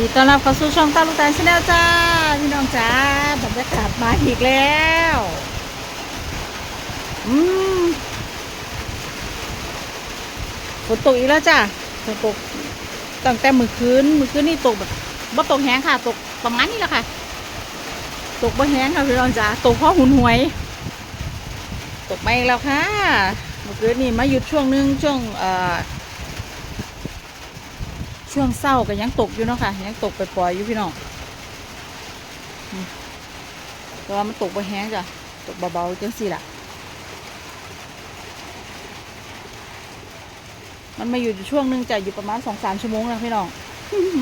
ดีต้อนรับเข้าสู่ช่องตาลูกตาชาแนลจ้าพี่น้องจ้าบรรยากาศมาอีกแล้วอืมฝนตกอีกแล้วจ้าฝนตกตั้งแต่มือคืนมือคืนนี่ตกแบบบ่ตกแห้งค่ะ ตกประมาณนี้แหละค่ะ ตกบ่แห้งค่ะพี่น้องจ้าตกเพราะหุนหวย ตกมาอีกแล้วค่ะ เมื่อคืนนี่มาหยุดช่วงนึงช่วงเอ่อ ช่วงเศร้าก็ยังตกอยู่เนาะค่ะยังตกไปปล่อยอยู่พี่น้องแต่ว่ามันตกไปแห้งจ้ะตกเบาๆจังสิล่ะ มันมาอยู่ช่วงหนึงจะอยู่ประมาณสองสามชั่วโมงแล้วพี่น้อง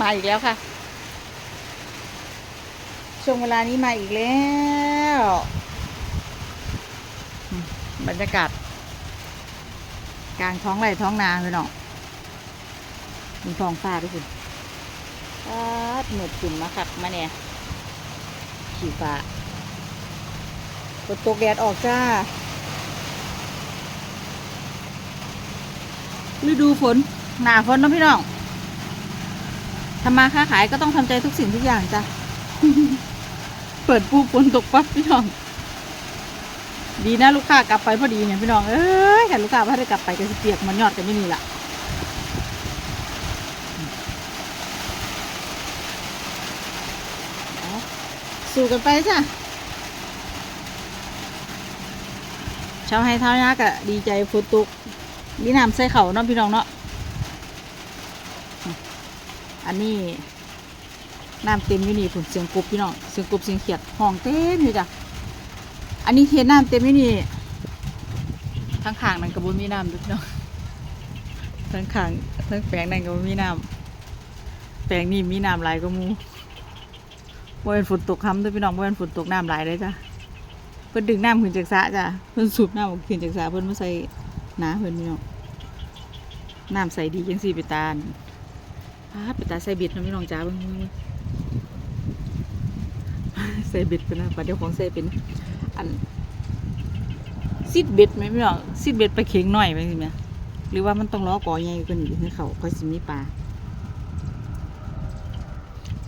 มาอีกแล้วค่ะ ช่วงเวลานี้มาอีกแล้ว บรรยากาศกลางท้องไร่ท้องนาพี่น้อง มีทองฟ้าด้วยคุณอาดหนวดจุ่มมาคักมาเนี่ยขี่ฟ้าฝนตกแดดออกจ้า ฤดูฝน หนาฝนเนาะพี่น้องทำมาค้าขายก็ต้องทำใจทุกสิ่งทุกอย่างจ้ะ เปิดปูฝนตกปั๊บพี่น้อง ดีนะลูกค้ากลับไปพอดีเนี่ยพี่น้อง เอ้ยแต่ลูกค้าพอได้กลับไปก็สิเปียกมันยอดกันไม่มีละ เอา สู้กันไปจ้ะชาวไฮเท้ายักษ์อะดีใจฝนตกมีน้ำใส่เขาเนาะพี่น้องเนาะอันนี้น้ำเต็มอยู่นี่ผุนเสียงกรุบพี่น้องเสียงกรุบเสียงเขียดห้องเต็มอยู่จ้ะอันนี้เห็นน้ำเต็มอยู่นี่ทั้งขางนั่นกระบุมีน้ำด้วยเนาะทั้งขางทั้งแปงนั่นกระบุมีน้ำแปงนี่มีน้ำหลายก็มู บ่เป็นฝนตกค้ำด้วยพี่น้องบ่เป็นฝนตกน้ำไหลเลยจ้ะเพิ่นดึงน้ำขึ้นจากสระจ้ะเพิ่นสูบน้ำออกขึ้นจากสระเพิ่นมาใส่น้าเพิ่นพี่น้องน้ำใสดีจังสี่ไปตาลพาดไปตาใส่เบ็ดนะพี่น้องจ้าเบิ่งเบิ่งเบิ่งใส่เบ็ดเป็นนะปลาเดี๋ยวของใส่เป็นอันซิดเบ็ดไหมพี่น้องซิดเบ็ดไปเข็งหน่อยไปสิแม่หรือว่ามันต้องล้อกอใหญ่กว่านี้ให้เขาค่อยสิมีปลา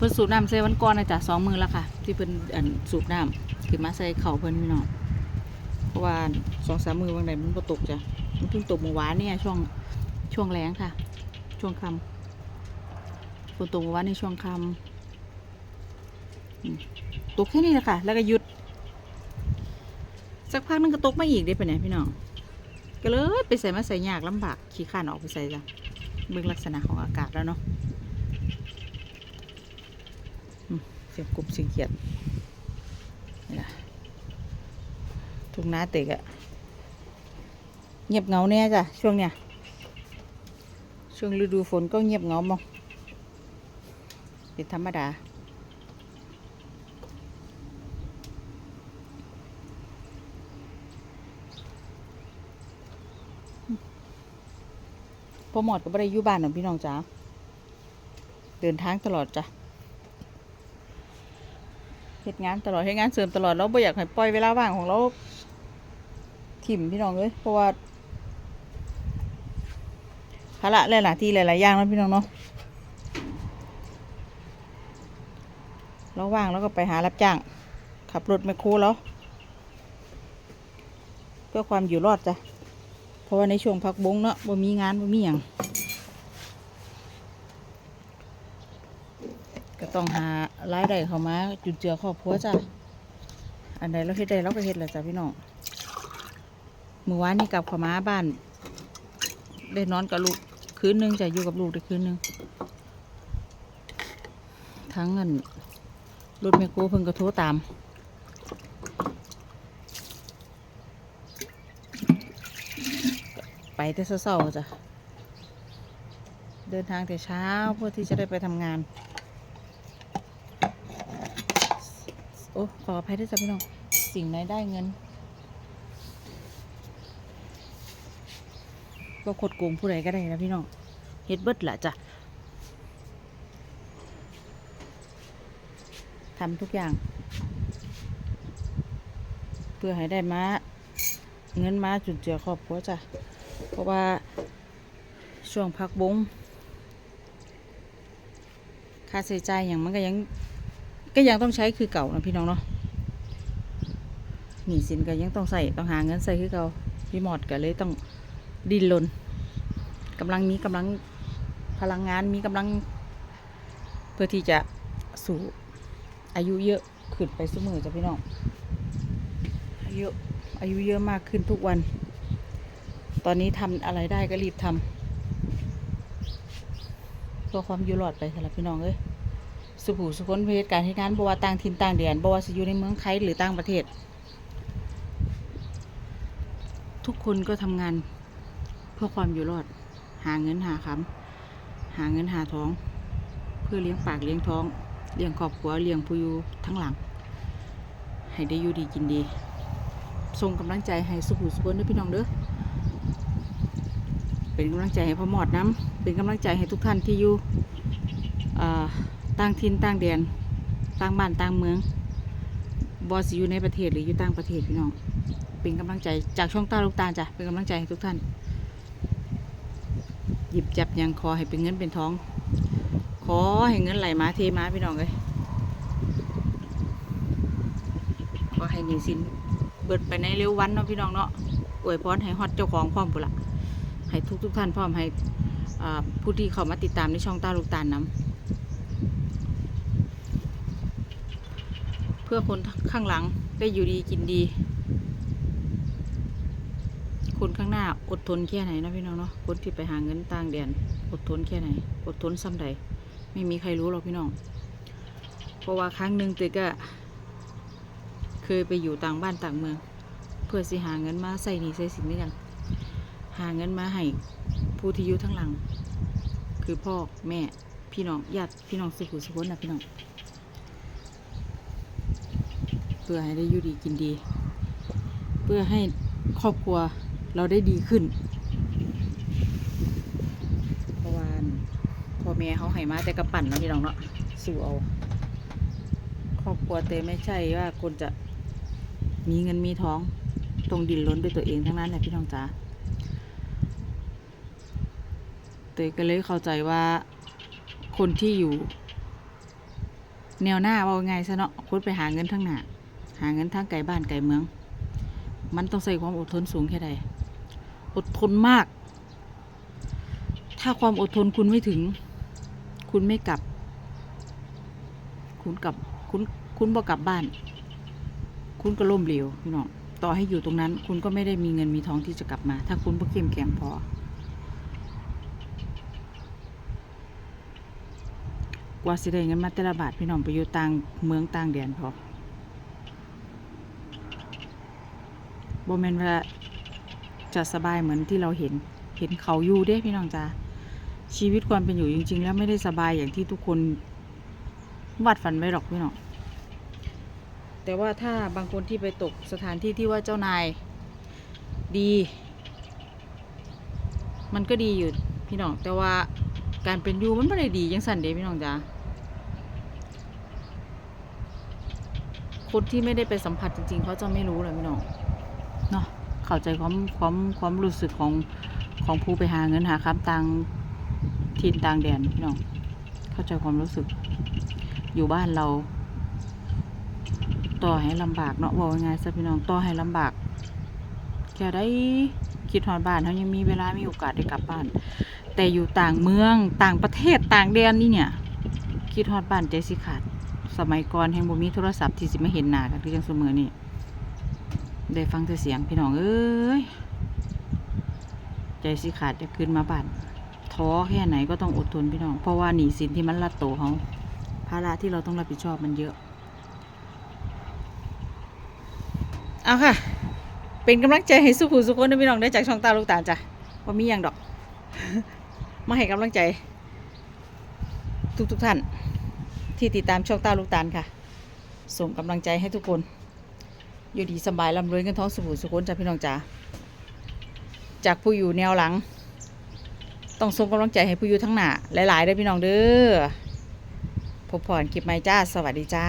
พิ่นสูบน้ำใส่วันก่อนนะจ๊ะสองมือแล้วค่ะ ที่เพิ่นอันสูบน้ำขึ้นมาใส่เข่าเพิ่นพี่น้องเพราะว่าสองสามมือบางไหนมันบ่ตกจ้ะมันเพิ่งตกเมื่อวานเนี่ยช่วงช่วงแรงค่ะ ช่วงค่ำฝนตกเมื่อวานในช่วงค่ำตกแค่นี้แหละค่ะ แล้วก็หยุด สักพักนึงก็ตกมาอีกได้ไปะเนี่ยพี่น้องก็เลยไปใส่มาใส่ยากลำบากขี้ข้านออกไปใส่จ้ะเบิ่งลักษณะของอากาศแล้วเนาะ เสียงกบเสียงเขียดนะทุ่งนาเตกอะเงียบเงาแน่จ้ะช่วงเนี้ยช่วงฤดูฝนก็เงียบเงามองเป็นธรรมดาพอหมอดก็ไม่ได้อยู่บ้านหรอกพี่น้องจ๋าเดินทางตลอดจ้ะ ตุงานตลอดเหตุงานเสริมตลอดเราไม่อยากให้ปล่อยเวลาว่างของเราถิ่มพี่น้องเลยเพราะว่าภาระหลายๆที่หลายๆอย่างแล้วพี่น้องเนาะเราว่างแล้วก็ไปหารับจ้าง ขับรถไมคโครแล้วเพื่อความอยู่รอดจ้ะเพราะว่าในช่วงพักบงเนาะบ่มีงานบ่มีอย่าง ก็ต้องหารายได้เข้ามาจุนเจือครอบครัวจ้ะอันใดเราเฮ็ดได้เราก็เฮ็ดแหละจ้ะพี่น้องเมื่อวานนี้กลับเข้ามาบ้าน ได้นอนกับลูกคืนหนึงจะอยู่กับลูกได้คืนหนึงทั้งเงินรถแมคโครเพิ่งก็โทรตามไปแต่เช้าๆจ้ะเดินทางแต่เช้าเพื่อที่จะได้ไปทำงาน อ้ขออภัยด้วยจ้ะพี่น้อง สิ่งไหนได้เงินก็คดโกงผู้ใดก็ได้นะพี่น้องเฮ็ดเบิดละจ้ะทำทุกอย่าง เพื่อให้ได้มาเงินมาจุนเจือครอบครัวจ้ะเพราะว่าช่วงพักบงค่าใช้จ่ายอย่างมันก็ยัง ก็ยังต้องใช้คือเก่านะพี่น้องเนาะหนี้สินก็ยังต้องใส่ต้องหาเงินใส่คือเก่าพี่หมอดก็เลยต้องดิ้นรนกำลังมีกำลังพลังงานมีกำลัง เพื่อที่จะสู่อายุเยอะขึ้นไปเสมอจ้ะพี่น้องอายุอายุเยอะมากขึ้นทุกวัน ตอนนี้ทำอะไรได้ก็รีบทำเพื่อความอยู่รอดไปสำหรับพี่น้องเอ้ย สุผูสุคนเพศการที่งานบว่าต่างถิ่นต่างแดนบว่าสิอยู่ในเมืองไทยหรือต่างประเทศ ทุกคนก็ทำงานเพื่อความอยู่รอด หาเงินหาคำหาเงินหาท้อง เพื่อเลี้ยงปากเลี้ยงท้องเลี้ยงครอบครัวเลี้ยงผู้อยู่ทั้งหลัง ให้ได้อยู่ดีกินดีส่งกำลังใจให้สุผูสุคนด้วยพี่น้องเด้อเป็นกำลังใจให้พ่อหมอดน้ำเป็นกำลังใจให้ทุกท่านที่อยู่อ่า ต่างถิ่นต่างแดนต่างบ้านต่างเมืองบอสอยู่ในประเทศหรืออยู่ต่างประเทศพี่น้องเป็นกำลังใจจากช่องตาลูกตาจ้ะเป็นกำลังใจให้ทุกท่าน หยิบจับยังขอให้เป็นเงินเป็นทอง ขอให้เงินไหลมาเทมาพี่น้องเลยขอให้หนีสินเบิดไปในเร็ววันเนาะพี่น้องเนาะอวยพรให้ฮอดเจ้าของพร้อมปุละให้ทุกทุกท่านพร้อมให้ผู้ที่เข้ามาติดตามในช่องตาลูกตาลนำ พื่อคนข้างหลังได้อยู่ดีกินดี คนข้างหน้าอดทนแค่ไหนนะพี่น้องเนาะคนที่ไปหาเงินต่างแดนอดทนแค่ไหน อดทนซ้ำใดไม่มีใครรู้หรอกพี่น้อง เพราะว่าครั้งหนึ่งเตยก็ เคยไปอยู่ต่างบ้านต่างเมือง เพื่อสิหาเงินมาใส่หนี้ใส่สินด้วยกันหาเงินมาให้ผู้ที่อยู่ทั้งหลัง คือพ่อแม่พี่น้องญาติพี่น้องสุขุสุขนนะพี่น้อง เพื่อให้ได้อยู่ดีกินดี เพื่อให้ครอบครัวเราได้ดีขึ้นเพราะว่าพ่อแม่เขาให้มาแต่กระปั่นเนาะพี่น้องเนาะสู่เอา ครอบครัวเตยไม่ใช่ว่าคนจะมีเงินมีท้องตรงดินล้นด้วยตัวเองทั้งนั้นแหละพี่น้องจ๋าเตยก็เลยเข้าใจว่าคนที่อยู่ แนวหน้าว่าไงซะเนาะคนไปหาเงินทั้งหน้า หาเงินทางไกลบ้านไกลเมือง มันต้องใส่ความอดทนสูงแค่ใดอดทนมาก ถ้าความอดทนคุณไม่ถึง คุณไม่กลับ คุณกลับคุณคุณบอกกลับบ้าน คุณก็ล่มเหลวพี่น้องต่อให้อยู่ตรงนั้น คุณก็ไม่ได้มีเงินมีทองที่จะกลับมา ถ้าคุณบ่เข้มแข็งพอกว่าสิได้เงินมาแต่ละบาทพี่น้องไปอยู่ต่างเมืองต่างแดนพอ บ่แม่นว่าจะสบายเหมือนที่เราเห็น เห็นเขาอยู่เด้พี่น้องจ้าชีวิตความเป็นอยู่จริง ๆ แล้วไม่ได้สบายอย่างที่ทุกคนวาดฝันไว้หรอกพี่น้อง แต่ว่าถ้าบางคนที่ไปตกสถานที่ที่ว่าเจ้านายดี มันก็ดีอยู่พี่น้อง แต่ว่าการเป็นอยู่มันไม่ได้ดียังสั่นเด้พี่น้องจ้าคนที่ไม่ได้ไปสัมผัสจริง ๆ เขาจะไม่รู้เลยพี่น้อง เนาะเข้าใจความความความรู้สึกของของผู้ไปหาเงินหาคำต่างถิ่นต่างแดนพี่น้องเข้าใจความรู้สึก อยู่บ้านเรา ต่อให้ลำบากเนาะบอกยังไงซะพี่น้องต่อให้ลำบากแค่ได้คิดหอดบ้านเขายังมีเวลามีโอกาสได้กลับบ้าน แต่อยู่ต่างเมืองต่างประเทศต่างแดนนี่เนี่ย คิดฮอดบ้านใจสิขาด สมัยก่อนแห่งบ่มีโทรศัพท์ที่สิมาเห็นหน้ากันคือจังเสมอนี่ ได้ฟังแต่เสียงพี่น้องเอ้ย ใจสิขาดจะขึ้นมาบ้านท้อแค่ไหนก็ต้องอดทนพี่น้อง เพราะว่าหนี้สินที่มันรัดโตวเขาภาระที่เราต้องรับผิดชอบมันเยอะ เอาค่ะ เป็นกำลังใจให้สุขูสุขคนนะพี่น้องได้จากช่องตาลูกตาจ้ะว่ามีอย่างดอก มาให้กำลังใจ ทุกทุกๆท่าน ที่ติดตามช่องตาลูกตาลค่ะ ส่งกำลังใจให้ทุกคน อยู่ดีสบายลำรวยเงินท้องสุขสุขนจ้าพี่น้องจ๋าจากผู้อยู่แนวหลัง ต้องส่งกำลังใจให้ผู้อยู่ทั้งหน้าหลายๆเด้อพี่น้องเด้อพบผ่อนคลิปใหม่จ้า สวัสดีจ้า